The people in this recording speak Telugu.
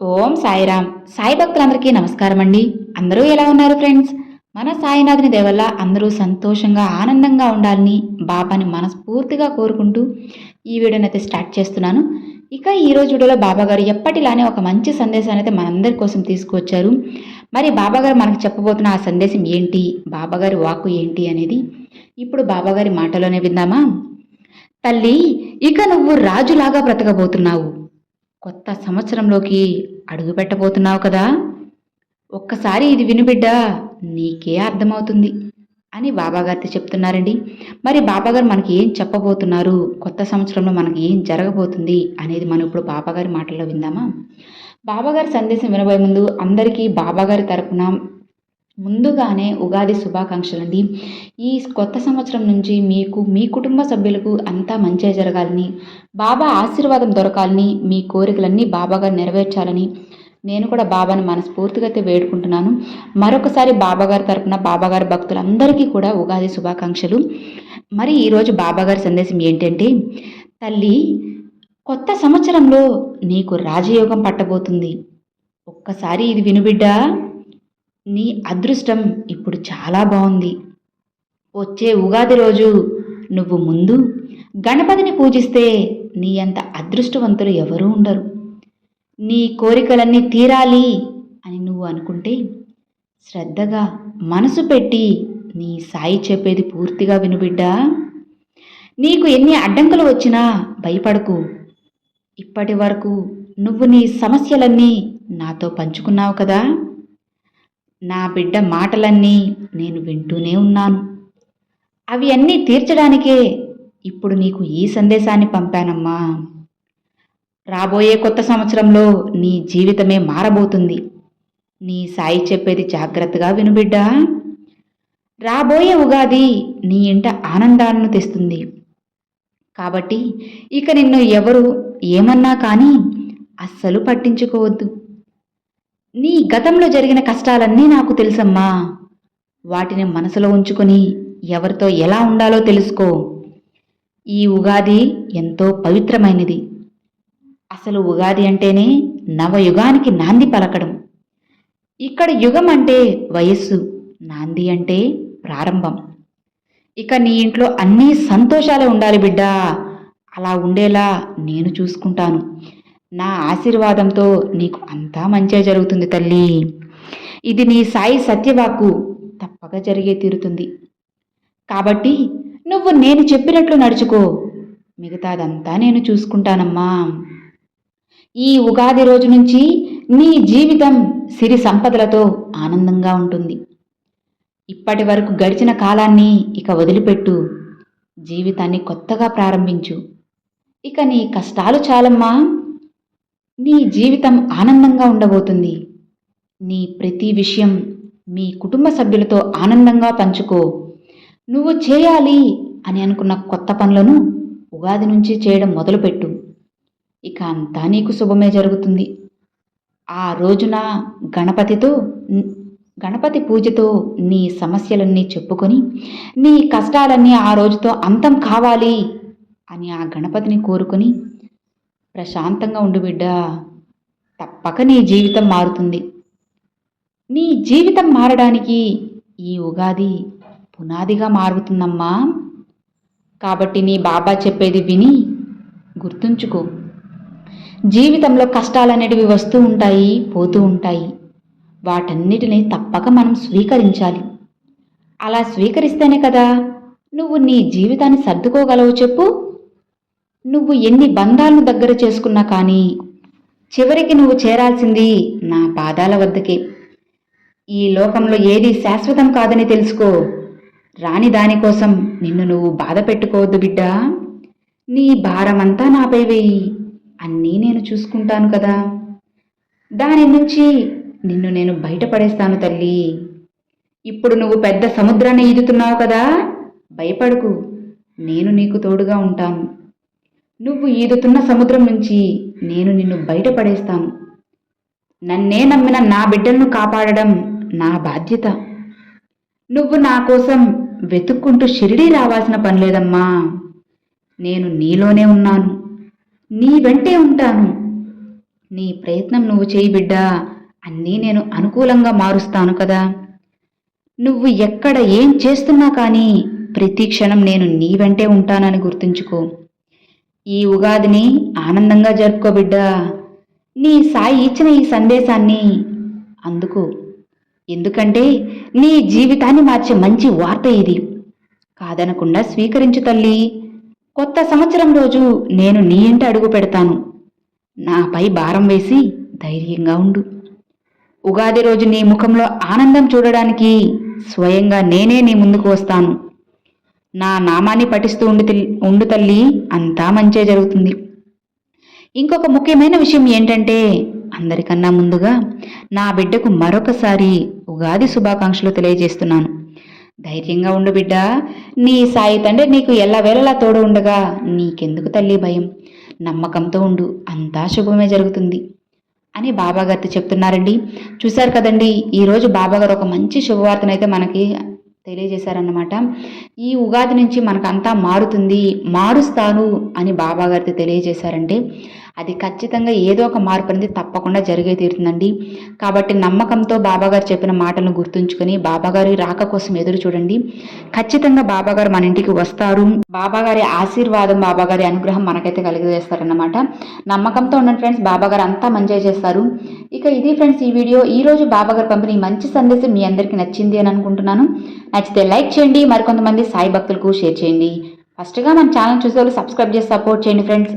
ఓం సాయిరామ్. సాయి భక్తులందరికీ నమస్కారం అండి అందరూ ఎలా ఉన్నారు ఫ్రెండ్స్? మన సాయినాథుని దేవల్ల అందరూ సంతోషంగా ఆనందంగా ఉండాలని బాబాని మనస్ఫూర్తిగా కోరుకుంటూ ఈ వీడియోని అయితే స్టార్ట్ చేస్తున్నాను. ఇక ఈ రోజు వీడియోలో బాబాగారు ఎప్పటిలానే ఒక మంచి సందేశాన్ని అయితే మనందరి కోసం తీసుకువచ్చారు. మరి బాబాగారు మనకు చెప్పబోతున్న ఆ సందేశం ఏంటి? బాబాగారి వాకు వాక్కు ఏంటి అనేది ఇప్పుడు బాబాగారి మాటలోనే విందామా? తల్లి ఇక నువ్వు రాజులాగా బ్రతకబోతున్నావు. కొత్త సంవత్సరంలోకి అడుగు పెట్టబోతున్నావు కదా. ఒక్కసారి ఇది వినుబిడ్డ నీకే అర్థమవుతుంది అని బాబాగారితో చెప్తున్నారండి. మరి బాబాగారు మనకి ఏం చెప్పబోతున్నారు? కొత్త సంవత్సరంలో మనకి ఏం జరగబోతుంది అనేది మనం ఇప్పుడు బాబాగారి మాటల్లో విందామా? బాబాగారి సందేశం వినబోయే ముందు అందరికీ బాబాగారి తరపున ముందుగానే ఉగాది శుభాకాంక్షలు అండి ఈ కొత్త సంవత్సరం నుంచి మీకు మీ కుటుంబ సభ్యులకు అంతా మంచిగా జరగాలని బాబా ఆశీర్వాదం దొరకాలని మీ కోరికలన్నీ బాబాగారు నెరవేర్చాలని నేను కూడా బాబాని మనస్ఫూర్తిగా అయితే వేడుకుంటున్నాను. మరొకసారి బాబాగారి తరపున బాబాగారి భక్తులందరికీ కూడా ఉగాది శుభాకాంక్షలు. మరి ఈరోజు బాబాగారి సందేశం ఏంటంటే తల్లి కొత్త సంవత్సరంలో నీకు రాజయోగం పట్టబోతుంది. ఒక్కసారి ఇది వినుబిడ్డా నీ అదృష్టం ఇప్పుడు చాలా బాగుంది. వచ్చే ఉగాది రోజు నువ్వు ముందు గణపతిని పూజిస్తే నీ అంత అదృష్టవంతులు ఎవరూ ఉండరు. నీ కోరికలన్నీ తీరాలి అని నువ్వు అనుకుంటే శ్రద్ధగా మనసు పెట్టి నీ సాయి చెప్పేది పూర్తిగా వినుబిడ్డా? నీకు ఎన్ని అడ్డంకులు వచ్చినా భయపడకు. ఇప్పటి వరకు నువ్వు నీ సమస్యలన్నీ నాతో పంచుకున్నావు కదా? నా బిడ్డ మాటలన్నీ నేను వింటూనే ఉన్నాను. అవి అన్నీ తీర్చడానికే ఇప్పుడు నీకు ఈ సందేశాన్ని పంపానమ్మా. రాబోయే కొత్త సంవత్సరంలో నీ జీవితమే మారబోతుంది. నీ సాయి చెప్పేది జాగ్రత్తగా వినుబిడ్డా రాబోయే ఉగాది నీ ఇంట ఆనందాలను తెస్తుంది. కాబట్టి ఇక నిన్ను ఎవరు ఏమన్నా కానీ అస్సలు పట్టించుకోవద్దు. నీ గతంలో జరిగిన కష్టాలన్నీ నాకు తెలుసమ్మా. వాటిని మనసులో ఉంచుకొని ఎవరితో ఎలా ఉండాలో తెలుసుకో. ఈ ఉగాది ఎంతో పవిత్రమైనది. అసలు ఉగాది అంటేనే నవయుగానికి నాంది పలకడం. ఇక్కడ యుగం అంటే వయస్సు నాంది అంటే ప్రారంభం. ఇక నీ ఇంట్లో అన్నీ సంతోషాలే ఉండాలి బిడ్డా. అలా ఉండేలా నేను చూసుకుంటాను. నా ఆశీర్వాదంతో నీకు అంతా మంచిగా జరుగుతుంది తల్లి. ఇది నీ సాయి సత్యవాకు తప్పక జరిగే తీరుతుంది. కాబట్టి నువ్వు నేను చెప్పినట్లు నడుచుకో. మిగతాదంతా నేను చూసుకుంటానమ్మా. ఈ ఉగాది రోజు నుంచి నీ జీవితం సిరి సంపదలతో ఆనందంగా ఉంటుంది. ఇప్పటి వరకు గడిచిన కాలాన్ని ఇక వదిలిపెట్టు. జీవితాన్ని కొత్తగా ప్రారంభించు. ఇక నీ కష్టాలు చాలమ్మా. నీ జీవితం ఆనందంగా ఉండబోతుంది. నీ ప్రతి విషయం మీ కుటుంబ సభ్యులతో ఆనందంగా పంచుకో. నువ్వు చేయాలి అని అనుకున్న కొత్త పనులను ఉగాది నుంచి చేయడం మొదలుపెట్టు. ఇక అంతా నీకు శుభమే జరుగుతుంది. ఆ రోజున గణపతితో గణపతి పూజతో నీ సమస్యలన్నీ చెప్పుకొని నీ కష్టాలన్నీ ఆ రోజుతో అంతం కావాలి అని ఆ గణపతిని కోరుకొని ప్రశాంతంగా ఉండు బిడ్డ. తప్పక నీ జీవితం మారుతుంది. నీ జీవితం మారడానికి ఈ ఉగాది పునాదిగా మారుతుందమ్మా. కాబట్టి నీ బాబా చెప్పేది విని గుర్తుంచుకో. జీవితంలో కష్టాలనేటివి వస్తూ ఉంటాయి పోతూ ఉంటాయి. వాటన్నిటిని తప్పక మనం స్వీకరించాలి. అలా స్వీకరిస్తేనే కదా నువ్వు నీ జీవితాన్ని సర్దుకోగలవు చెప్పు. నువ్వు ఎన్ని బంధాలను దగ్గర చేసుకున్నా కానీ చివరికి నువ్వు చేరాల్సింది నా పాదాల వద్దకే. ఈ లోకంలో ఏది శాశ్వతం కాదని తెలుసుకో. రాని దానికోసం నిన్ను నువ్వు బాధ పెట్టుకోవద్దు బిడ్డా. నీ భారమంతా నాపై వేయి. అన్నీ నేను చూసుకుంటాను కదా. దాని నుంచి నిన్ను నేను బయటపడేస్తాను తల్లి. ఇప్పుడు నువ్వు పెద్ద సముద్రాన్ని ఈదుతున్నావు కదా. భయపడకు. నేను నీకు తోడుగా ఉంటాను. నువ్వు ఈదుతున్న సముద్రం నుంచి నేను నిన్ను బయటపడేస్తాను. నన్నే నమ్మిన నా బిడ్డలను కాపాడడం నా బాధ్యత. నువ్వు నా కోసం వెతుక్కుంటూ షిరిడీ రావాల్సిన పని లేదమ్మా. నేను నీలోనే ఉన్నాను. నీ వెంటే ఉంటాను. నీ ప్రయత్నం నువ్వు చేయి బిడ్డా. అన్నీ నేను అనుకూలంగా మారుస్తాను కదా. నువ్వు ఎక్కడ ఏం చేస్తున్నా కానీ ప్రతి క్షణం నేను నీ వెంటే ఉంటానని గుర్తుంచుకో. ఈ ఉగాదిని ఆనందంగా జరుపుకో బిడ్డా. నీ సాయి ఇచ్చిన ఈ సందేశాన్ని అందుకు. ఎందుకంటే నీ జీవితాన్ని మార్చే మంచి వార్త ఇది. కాదనకుండా స్వీకరించు తల్లి. కొత్త సంవత్సరం రోజు నేను నీ ఇంట అడుగు పెడతాను. నాపై భారం వేసి ధైర్యంగా ఉండు. ఉగాది రోజు నీ ముఖంలో ఆనందం చూడడానికి స్వయంగా నేనే నీ ముందుకు వస్తాను. నా నామాన్ని పఠిస్తూ ఉండు ఉండు తల్లి అంతా మంచే జరుగుతుంది. ఇంకొక ముఖ్యమైన విషయం ఏంటంటే అందరికన్నా ముందుగా నా బిడ్డకు మరొకసారి ఉగాది శుభాకాంక్షలు తెలియజేస్తున్నాను. ధైర్యంగా ఉండు బిడ్డ నీ సాయి తండ్రి నీకు ఎల్లవేళలా తోడు ఉండగా నీకెందుకు తల్లి భయం? నమ్మకంతో ఉండు అంతా శుభమే జరుగుతుంది. అని బాబాగారితో చెప్తున్నారండి. చూశారు కదండి ఈరోజు బాబాగారు ఒక మంచి శుభవార్తనైతే మనకి తెలియజేశారన్నమాట. ఈ ఉగాది నుంచి మనకంతా మారుతుంది మారుస్తాను అని బాబాగారితో తెలియజేశారంటే అది ఖచ్చితంగా ఏదో ఒక మార్పు అనేది తప్పకుండా జరిగే తీరుతుందండి. కాబట్టి నమ్మకంతో బాబాగారు చెప్పిన మాటలను గుర్తుంచుకొని బాబాగారి రాక కోసం ఎదురు చూడండి. ఖచ్చితంగా బాబాగారు మన ఇంటికి వస్తారు. బాబాగారి ఆశీర్వాదం బాబాగారి అనుగ్రహం మనకైతే కలిగజేస్తారన్నమాట. నమ్మకంతో ఉండండి ఫ్రెండ్స్ బాబాగారు అంతా మంచిగా చేస్తారు. ఇక ఇది ఫ్రెండ్స్ ఈ వీడియో. ఈ రోజు బాబాగారు పంపిన ఈ మంచి సందేశం మీ అందరికీ నచ్చింది అని అనుకుంటున్నాను. నచ్చితే లైక్ చేయండి మరికొంతమంది సాయి భక్తులకు షేర్ చేయండి. ఫస్ట్గా మన ఛానల్ చూసే వాళ్ళు సబ్స్క్రైబ్ చేసి సపోర్ట్ చేయండి ఫ్రెండ్స్.